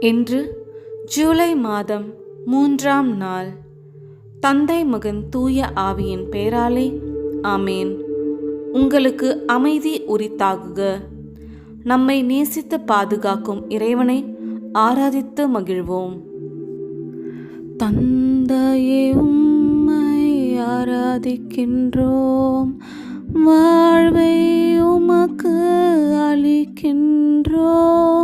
இன்று ஜூலை மாதம் மூன்றாம் நாள். தந்தை மகன் தூய ஆவியின் பெயராலே ஆமேன். உங்களுக்கு அமைதி உரித்தாகுக. நம்மை நேசித்து பாதுகாக்கும் இறைவனை ஆராதித்து மகிழ்வோம். தந்தையே உம்மை ஆராதிக்கின்றோம். வாழ்வை உமக்கு அளிக்கின்றோம்.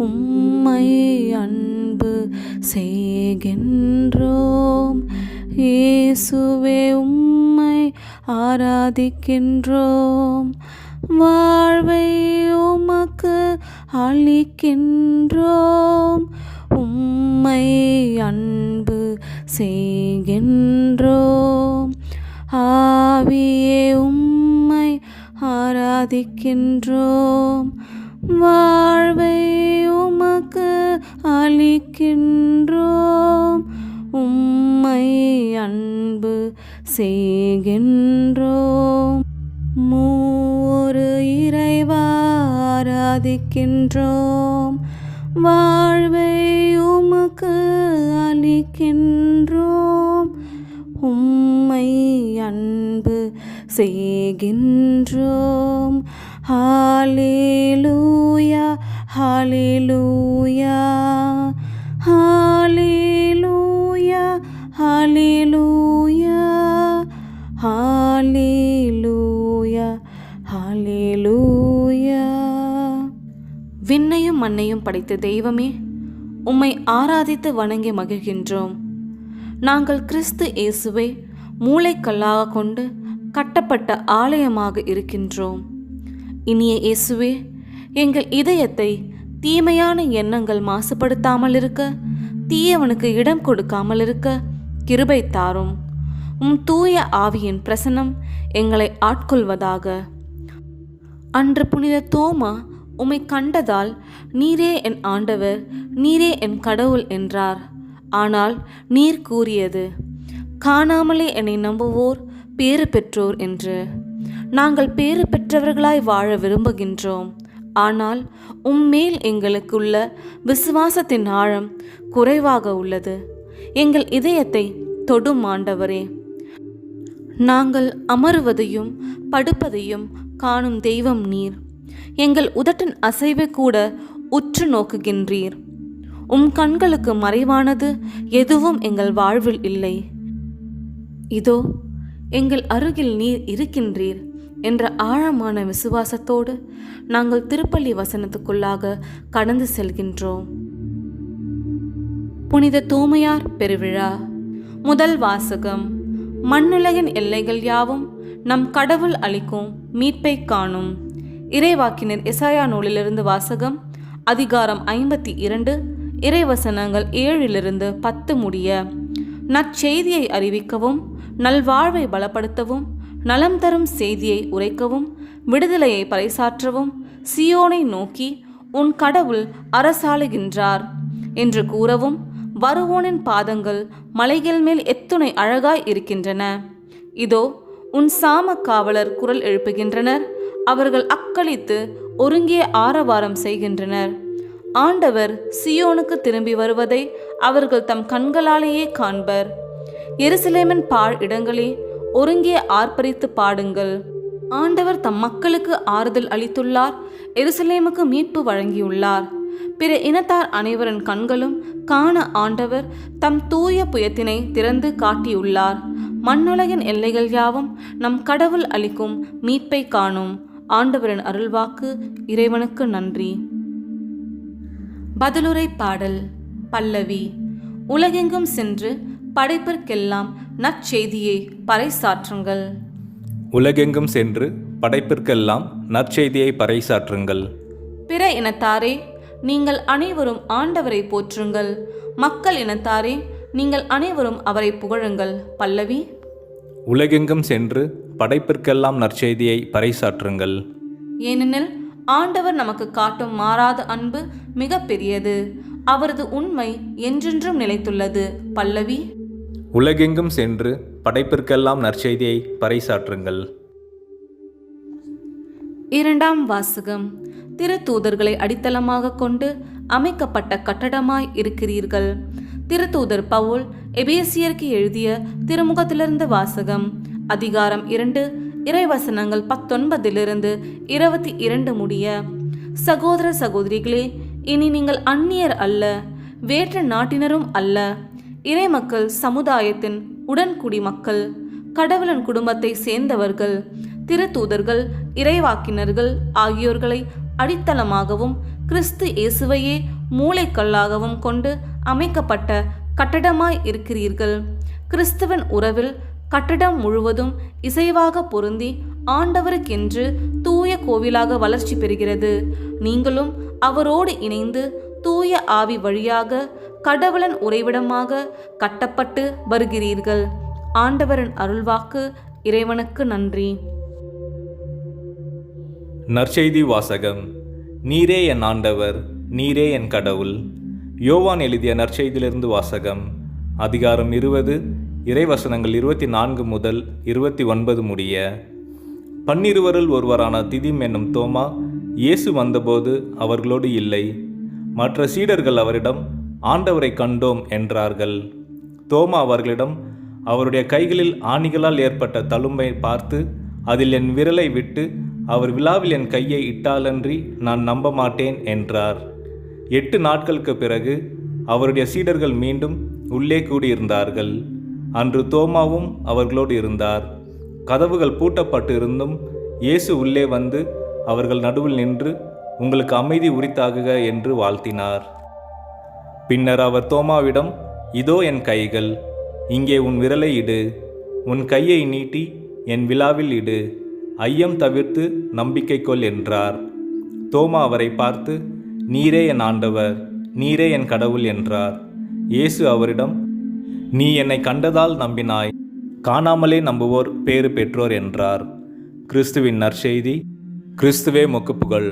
உம்மை அன்பு செய்கின்றோம். இயேசுவே உம்மை ஆராதிக்கின்றோம். வாழ்வை உமக்கு அளிக்கின்றோம். உம்மை அன்பு செய்கின்றோம். ஆவியே உம்மை ஆராதிக்கின்றோம். வாழ்வை உமக்கு அளிக்கின்றோம். உம்மை அன்பு செய்கின்றோம். மூரு இறைவாராதிக்கின்றோம் வாழ்வை உமக்கு அளிக்கின்றோம். உம்மை அன்பு செய்கின்றோம். ஹalleluya ஹalleluya ஹalleluya ஹalleluya ஹalleluya ஹalleluya விண்ணையும் மண்ணையும் படைத்த தெய்வமே உம்மை ஆராதித்து வணங்கி மகிழ்கின்றோம். நாங்கள் கிறிஸ்து இயேசுவை மூளைக்கல்லாக கொண்டு கட்டப்பட்ட ஆலயமாக இருக்கின்றோம். இனிய இயேசுவே எங்கள் இதயத்தை தீமையான எண்ணங்கள் மாசுபடுத்தாமல் இருக்க தீயவனுக்கு இடம் கொடுக்காமல் இருக்க கிருபை தாரும். உம் தூய ஆவியின் பிரசனம் எங்களை ஆட்கொள்வதாக. அன்று புனித தோமா உம்மை கண்டதால் நீரே என் ஆண்டவர் நீரே என் கடவுள் என்றார். ஆனால் நீர் கூறியது காணாமலே என்னை நம்புவோர் பேறு பெற்றோர் என்று. நாங்கள் பேறு பெற்றவர்களாய் வாழ விரும்புகின்றோம். ஆனால் உம்மேல் எங்களுக்குள்ள விசுவாசத்தின் ஆழம் குறைவாக உள்ளது. எங்கள் இதயத்தை தொடும் ஆண்டவரே. நாங்கள் அமருவதையும் படுப்பதையும் காணும் தெய்வம் நீர். எங்கள் உதட்டின் அசைவை கூட உற்று நோக்குகின்றீர். உம் கண்களுக்கு மறைவானது எதுவும் எங்கள் வாழ்வில் இல்லை. இதோ எங்கள் அருகில் நீர் இருக்கின்றீர் என்ற ஆழமான விசுவாசத்தோடு நாங்கள் திருப்பள்ளி வசனத்துக்குள்ளாக கடந்து செல்கின்றோம். புனித தூமையார் பெருவிழா. முதல் வாசகம். மண்ணுலகின் எல்லைகள் யாவும் நம் கடவுள் அளிக்கும் மீட்பை காணும். இறைவாக்கினர் இசாயா நூலிலிருந்து வாசகம் அதிகாரம் ஐம்பத்தி இரண்டு இறைவசனங்கள் ஏழிலிருந்து பத்து முடிய. நற்செய்தியை அறிவிக்கவும் நல்வாழ்வை பலப்படுத்தவும் நலம் தரும் செய்தியை உரைக்கவும் விடுதலையை பறைசாற்றவும் சியோனை நோக்கி உன் கடவுள் அரசாளுகின்றார் என்று கூறவும் வருவோனின் பாதங்கள் மலைகள் மேல் எத்துணை அழகாய் இருக்கின்றன. இதோ உன் சாம காவலர் குரல் எழுப்புகின்றனர். அவர்கள் அக்களித்து ஒருங்கே ஆரவாரம் செய்கின்றனர். ஆண்டவர் சியோனுக்கு திரும்பி வருவதை அவர்கள் தம் கண்களாலேயே காண்பர். எருசலேமின் பாழ் இடங்களே ஒருங்கே ஆர்ப்பரித்து பாடுங்கள். ஆண்டவர் தம் மக்களுக்கு ஆறுதல் அளித்துள்ளார் எருசலேமுக்கு மீட்பு வழங்கியுள்ளார். பிற இனத்தார் அனைவரின் கண்களும் காண ஆண்டவர் தம் தூய புயத்தினை திறந்து காட்டியுள்ளார். மண்ணுலகின் எல்லைகள் யாவும் நம் கடவுள் அளிக்கும் மீட்பை காணும். ஆண்டவரின் அருள்வாக்கு இறைவனுக்கு நன்றி. பதிலுரை பாடல் பல்லவி. உலகெங்கும் சென்று படைப்பிற்கெல்லாம் நற்செய்தியை பறைசாற்றுங்கள். உலகெங்கும் சென்று படைப்பிற்கெல்லாம் நற்செய்தியை பறைசாற்றுங்கள். பிற இனத்தாரே நீங்கள் அனைவரும் ஆண்டவரை போற்றுங்கள். மக்கள் இனத்தாரே நீங்கள் அனைவரும் அவரை புகழுங்கள். பல்லவி? உலகெங்கும் சென்று படைப்பிற்கெல்லாம் நற்செய்தியை பறைசாற்றுங்கள். ஏனெனில் ஆண்டவர் நமக்கு காட்டும் மாறாத அன்பு மிக பெரியது அவரது உண்மை என்றென்றும் நிலைத்துள்ளது. பல்லவி? உலகெங்கும் சென்று படைப்பிற்கெல்லாம் நற்செய்தியை பறைசாற்றுங்கள். இரண்டாம் வாசகம். திருத்தூதர்களை அடித்தளமாக கொண்டு அமைக்கப்பட்ட கட்டடமாய் இருக்கிறீர்கள். திருத்தூதர் பவுல் எபேசியருக்கு எழுதிய திருமுகத்திலிருந்து வாசகம். அதிகாரம் இரண்டு இறைவசனங்கள் பத்தொன்பதிலிருந்து இருபத்தி இரண்டு முடிய. சகோதர சகோதரிகளே இனி நீங்கள் அந்நியர் அல்ல வேற்று நாட்டினரும் அல்ல. இறைமக்கள் சமுதாயத்தின் உடன்குடி மக்கள் கடவுளின் குடும்பத்தை சேர்ந்தவர்கள் திருத்தூதர்கள் இறைவாக்கினர்கள் ஆகியோர்களை அடித்தளமாகவும் கிறிஸ்து இயேசுவையே மூளைக்கல்லாகவும் கொண்டு அமைக்கப்பட்ட கட்டடமாய் இருக்கிறீர்கள். கிறிஸ்துவன் உறவில் கட்டடம் முழுவதும் இசைவாக பொருந்தி ஆண்டவருக்கென்று தூய கோவிலாக வளர்ச்சி பெறுகிறது. நீங்களும் அவரோடு இணைந்து தூய ஆவி வழியாக கடவுளன் உறைவிடமாக கட்டப்பட்டு வருகிறீர்கள். ஆண்டவரின் அருள்வாக்கு இறைவனுக்கு நன்றி. நற்செய்தி வாசகம். நீரே என் ஆண்டவர் நீரே என் கடவுள். யோவான் எழுதிய நற்செய்தியிலிருந்து வாசகம். அதிகாரம் இருபது இறைவசனங்கள் இருபத்தி நான்கு முதல் இருபத்தி ஒன்பது முடிய. பன்னிருவருள் ஒருவரான திதிம் என்னும் தோமா இயேசு வந்தபோது அவர்களோடு இல்லை. மற்ற சீடர்கள் அவரிடம் ஆண்டவரை கண்டோம் என்றார்கள். தோமா அவர்களிடம் அவருடைய கைகளில் ஆணிகளால் ஏற்பட்ட தழும்பை பார்த்து அதில் என் விரலை விட்டு அவர் விழாவில் என் கையை இட்டாலன்றி நான் நம்ப மாட்டேன் என்றார். எட்டு நாட்களுக்கு பிறகு அவருடைய சீடர்கள் மீண்டும் உள்ளே கூடியிருந்தார்கள். அன்று தோமாவும் அவர்களோடு இருந்தார். கதவுகள் பூட்டப்பட்டு இருந்தும் இயேசு உள்ளே வந்து அவர்கள் நடுவில் நின்று உங்களுக்கு அமைதி உரித்தாகுக என்று வாழ்த்தினார். பின்னர் அவர் தோமாவிடம் இதோ என் கைகள் இங்கே உன் விரலை இடு உன் கையை நீட்டி என் விழாவில் இடு ஐயம் தவிர்த்து நம்பிக்கை கொள் என்றார். தோமா அவரை பார்த்து நீரே என் ஆண்டவர் நீரே என் கடவுள் என்றார். இயேசு அவரிடம் நீ என்னை கண்டதால் நம்பினாய் காணாமலே நம்புவோர் பேறு பெற்றோர் என்றார். கிறிஸ்துவின் நற்செய்தி கிறிஸ்துவே மொக்குப்புகழ்